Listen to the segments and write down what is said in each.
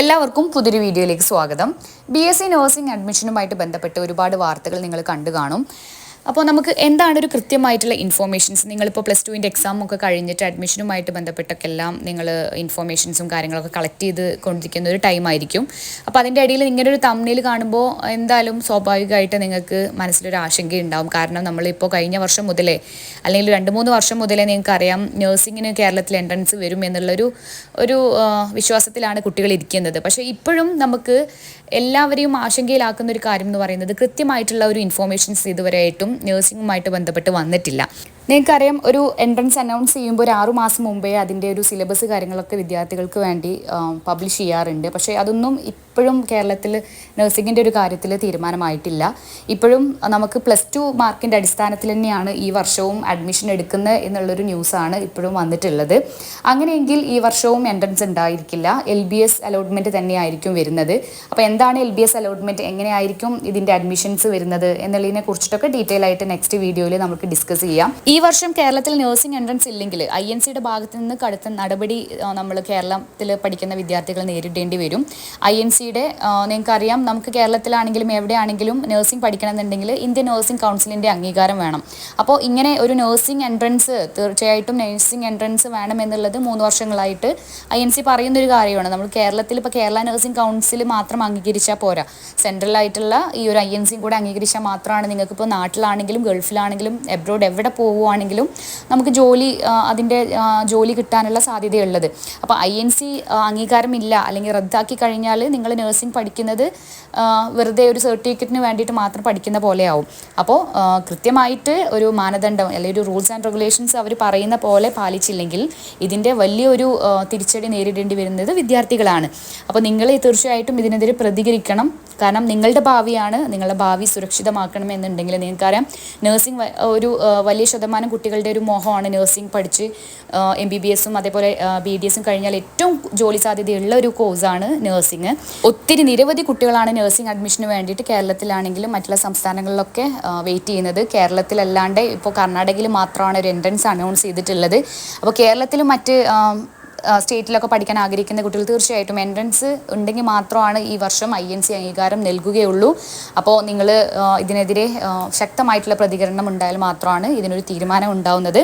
എല്ലാവർക്കും പുതിയൊരു വീഡിയോയിലേക്ക് സ്വാഗതം. ബി എസ് സി നഴ്സിംഗ് അഡ്മിഷനുമായിട്ട് ബന്ധപ്പെട്ട് ഒരുപാട് വാർത്തകൾ നിങ്ങൾ കണ്ടു കാണും. അപ്പോൾ നമുക്ക് എന്താണ് ഒരു കൃത്യമായിട്ടുള്ള ഇൻഫോർമേഷൻസ് നിങ്ങളിപ്പോൾ പ്ലസ് ടുവിന്റെ എക്സാം ഒക്കെ കഴിഞ്ഞിട്ട് അഡ്മിഷനുമായിട്ട് ബന്ധപ്പെട്ടൊക്കെ എല്ലാം നിങ്ങൾ ഇൻഫോർമേഷൻസും കാര്യങ്ങളൊക്കെ കളക്ട് ചെയ്ത് കൊണ്ടിരിക്കുന്ന ഒരു ടൈം ആയിരിക്കും. അപ്പോൾ അതിന്റെ ഇടയിൽ ഇങ്ങനെ ഒരു തമ്മിൽ കാണുമ്പോൾ എന്തായാലും സ്വാഭാവികമായിട്ട് നിങ്ങൾക്ക് മനസ്സിലൊരു ആശങ്കയുണ്ടാവും കാരണം നമ്മളിപ്പോൾ കഴിഞ്ഞ വർഷം മുതലേ അല്ലെങ്കിൽ രണ്ട് മൂന്ന് വർഷം മുതലേ നിങ്ങൾക്ക് അറിയാം നഴ്സിങ്ങിന് കേരളത്തിൽ എൻട്രൻസ് വരും എന്നുള്ളൊരു ഒരു വിശ്വാസത്തിലാണ് കുട്ടികൾ ഇരിക്കുന്നത്. പക്ഷേ ഇപ്പോഴും നമുക്ക് എല്ലാവരെയും ആശങ്കയിലാക്കുന്ന ഒരു കാര്യം എന്ന് പറയുന്നത് കൃത്യമായിട്ടുള്ള ഒരു ഇൻഫോർമേഷൻസ് ഇതുവരെയായിട്ടും നഴ്സിംഗുമായിട്ട് ബന്ധപ്പെട്ട് വന്നിട്ടില്ല. നിങ്ങൾക്കറിയാം ഒരു എൻട്രൻസ് അനൗൺസ് ചെയ്യുമ്പോൾ ഒരു ആറു മാസം മുമ്പേ അതിന്റെ ഒരു സിലബസ് കാര്യങ്ങളൊക്കെ വിദ്യാർത്ഥികൾക്ക് വേണ്ടി പബ്ലിഷ് ചെയ്യാറുണ്ട്. പക്ഷേ അതൊന്നും ഇപ്പോഴും കേരളത്തിൽ നഴ്സിങ്ങിന്റെ ഒരു കാര്യത്തിൽ തീരുമാനമായിട്ടില്ല. ഇപ്പോഴും നമുക്ക് പ്ലസ് ടു മാർക്കിന്റെ അടിസ്ഥാനത്തിൽ തന്നെയാണ് ഈ വർഷവും അഡ്മിഷൻ എടുക്കുന്നത് എന്നുള്ളൊരു ന്യൂസാണ് ഇപ്പോഴും വന്നിട്ടുള്ളത്. അങ്ങനെയെങ്കിൽ ഈ വർഷവും എൻട്രൻസ് ഉണ്ടായിരിക്കില്ല. എൽ ബി എസ് അലോട്ട്മെന്റ് തന്നെയായിരിക്കും വരുന്നത്. അപ്പോൾ എന്താണ് എൽ ബി എസ് അലോട്ട്മെന്റ് എങ്ങനെയായിരിക്കും ഇതിന്റെ അഡ്മിഷൻസ് വരുന്നത്? എന്നുള്ളതിനെ കുറിച്ചിട്ടൊക്കെ ഡീറ്റെയിൽ ആയിട്ട് നെക്സ്റ്റ് വീഡിയോയിൽ നമുക്ക് ഡിസ്കസ് ചെയ്യാം. ഈ വർഷം കേരളത്തിൽ നഴ്സിംഗ് എൻട്രൻസ് ഇല്ലെങ്കിൽ ഐ എൻ സിയുടെ ഭാഗത്ത് നിന്ന് കടുത്ത നടപടി നമ്മൾ കേരളത്തിൽ പഠിക്കുന്ന വിദ്യാർത്ഥികൾ നേരിടേണ്ടി വരും. ഐ എൻ സിയുടെ നിങ്ങൾക്കറിയാം നമുക്ക് കേരളത്തിലാണെങ്കിലും എവിടെയാണെങ്കിലും നഴ്സിംഗ് പഠിക്കണമെന്നുണ്ടെങ്കിൽ ഇന്ത്യൻ നഴ്സിംഗ് കൗൺസിലിന്റെ അംഗീകാരം വേണം. അപ്പോൾ ഇങ്ങനെ ഒരു നഴ്സിംഗ് എൻട്രൻസ് തീർച്ചയായിട്ടും നഴ്സിംഗ് എൻട്രൻസ് വേണം എന്നുള്ളത് മൂന്ന് വർഷങ്ങളായിട്ട് ഐ എൻ സി പറയുന്നൊരു കാര്യമാണ്. നമ്മൾ കേരളത്തിൽ ഇപ്പോൾ കേരള നഴ്സിംഗ് കൗൺസിൽ മാത്രം അംഗീകരിച്ചാൽ പോരാ. സെൻട്രലായിട്ടുള്ള ഈ ഒരു ഐ എൻ സിയും കൂടെ അംഗീകരിച്ചാൽ മാത്രമാണ് നിങ്ങൾക്ക് ഇപ്പോൾ നാട്ടിലാണെങ്കിലും ഗൾഫിലാണെങ്കിലും എബ്രോഡ് എവിടെ പോവുകയാണെങ്കിലും നമുക്ക് ജോലി അതിന്റെ ജോലി കിട്ടാനുള്ള സാധ്യതയുള്ളത്. അപ്പോൾ ഐ എൻ സി അംഗീകാരമില്ല അല്ലെങ്കിൽ റദ്ദാക്കി കഴിഞ്ഞാൽ നിങ്ങൾ നഴ്സിംഗ് പഠിക്കുന്നത് വെറുതെ ഒരു സർട്ടിഫിക്കറ്റിന് വേണ്ടിയിട്ട് മാത്രം പഠിക്കുന്ന പോലെയാവും. അപ്പോൾ കൃത്യമായിട്ട് ഒരു മാനദണ്ഡം അല്ലെങ്കിൽ ഒരു റൂൾസ് ആൻഡ് റെഗുലേഷൻസ് അവർ പറയുന്ന പോലെ പാലിച്ചില്ലെങ്കിൽ ഇതിന്റെ വലിയൊരു തിരിച്ചടി നേരിടേണ്ടി വരുന്നത് വിദ്യാർത്ഥികളാണ്. അപ്പോൾ നിങ്ങൾ തീർച്ചയായിട്ടും ഇതിനെതിരെ പ്രതികരിക്കണം. കാരണം നിങ്ങളുടെ ഭാവിയാണ് നിങ്ങളുടെ ഭാവി സുരക്ഷിതമാക്കണം എന്നുണ്ടെങ്കിൽ നിങ്ങൾക്കറിയാം നഴ്സിംഗ് ഒരു വലിയ ശതമാനം കുട്ടികളുടെ ഒരു മോഹമാണ് നഴ്സിംഗ് പഠിച്ച് എം ബി ബി എസും അതേപോലെ ബി ഡി എസും കഴിഞ്ഞാൽ ഏറ്റവും ജോലി സാധ്യതയുള്ള ഒരു കോഴ്സാണ് നഴ്സിംഗ് ഒത്തിരി നിരവധി കുട്ടികളാണ് നഴ്സിംഗ് അഡ്മിഷന് വേണ്ടിയിട്ട് കേരളത്തിലാണെങ്കിലും മറ്റുള്ള സംസ്ഥാനങ്ങളിലൊക്കെ വെയിറ്റ് ചെയ്യുന്നത്. കേരളത്തിലല്ലാണ്ട് ഇപ്പോൾ കർണാടകയിൽ മാത്രമാണ് ഒരു എൻട്രൻസ് അനൗൺസ് ചെയ്തിട്ടുള്ളത്. അപ്പോൾ കേരളത്തിലും മറ്റ് സ്റ്റേറ്റിലൊക്കെ പഠിക്കാൻ ആഗ്രഹിക്കുന്ന കുട്ടികൾ തീർച്ചയായിട്ടും എൻട്രൻസ് ഉണ്ടെങ്കിൽ മാത്രമാണ് ഈ വർഷം ഐ എൻ സി അംഗീകാരം നൽകുകയുള്ളൂ. അപ്പോൾ നിങ്ങൾ ഇതിനെതിരെ ശക്തമായിട്ടുള്ള പ്രതികരണം ഉണ്ടായാൽ മാത്രമാണ് ഇതിനൊരു തീരുമാനം ഉണ്ടാവുന്നത്.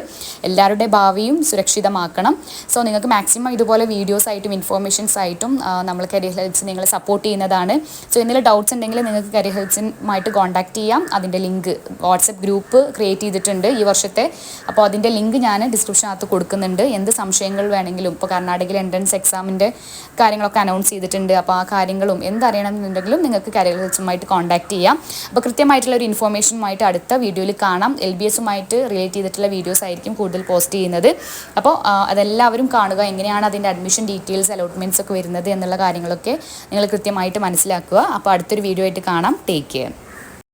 എല്ലാവരുടെ ഭാവിയും സുരക്ഷിതമാക്കണം. സോ നിങ്ങൾക്ക് മാക്സിമം ഇതുപോലെ വീഡിയോസ് ആയിട്ടും ഇൻഫോർമേഷൻസ് ആയിട്ടും നമ്മൾ കരിയർ ഹെൽപ്സ് നിങ്ങളെ സപ്പോർട്ട് ചെയ്യുന്നതാണ്. സോ എന്തെങ്കിലും ഡൗട്ട്സ് ഉണ്ടെങ്കിൽ നിങ്ങൾക്ക് കരിയർ ഹെൽപ്സുമായിട്ട് കോൺടാക്ട് ചെയ്യാം. അതിന്റെ ലിങ്ക് വാട്സപ്പ് ഗ്രൂപ്പ് ക്രിയേറ്റ് ചെയ്തിട്ടുണ്ട് ഈ വർഷത്തെ. അപ്പോൾ അതിന്റെ ലിങ്ക് ഞാൻ ഡിസ്ക്രിപ്ഷനകത്ത് കൊടുക്കുന്നുണ്ട്. എന്ത് സംശയങ്ങൾ വേണമെങ്കിലും ഇപ്പോൾ കർണാടകയിൽ എൻട്രൻസ് എക്സാമിന്റെ കാര്യങ്ങളൊക്കെ അനൗൺസ് ചെയ്തിട്ടുണ്ട്. അപ്പോൾ ആ കാര്യങ്ങളും എന്തറിയണമെന്നുണ്ടെങ്കിലും നിങ്ങൾക്ക് കരിയർ ഹെൽപ്സുമായിട്ട് കോൺടാക്ട് ചെയ്യാം. അപ്പോൾ കൃത്യമായിട്ടുള്ള ഒരു ഇൻഫോർമേഷനുമായിട്ട് അടുത്ത വീഡിയോയിൽ കാണാം. എൽ ബി എസുമായിട്ട് റിലേറ്റ് ചെയ്തിട്ടുള്ള വീഡിയോസ് ആയിരിക്കും കൂടുതൽ പോസ്റ്റ് ചെയ്യുന്നത്. അപ്പോൾ അതെല്ലാവരും കാണുക എങ്ങനെയാണ് അതിന്റെ അഡ്മിഷൻ ഡീറ്റെയിൽസ് അലോട്ട്മെന്റ്സ് ഒക്കെ വരുന്നത് എന്നുള്ള കാര്യങ്ങളൊക്കെ നിങ്ങൾ കൃത്യമായിട്ട് മനസ്സിലാക്കുക. അപ്പോൾ അടുത്തൊരു വീഡിയോ ആയിട്ട് കാണാം. Take care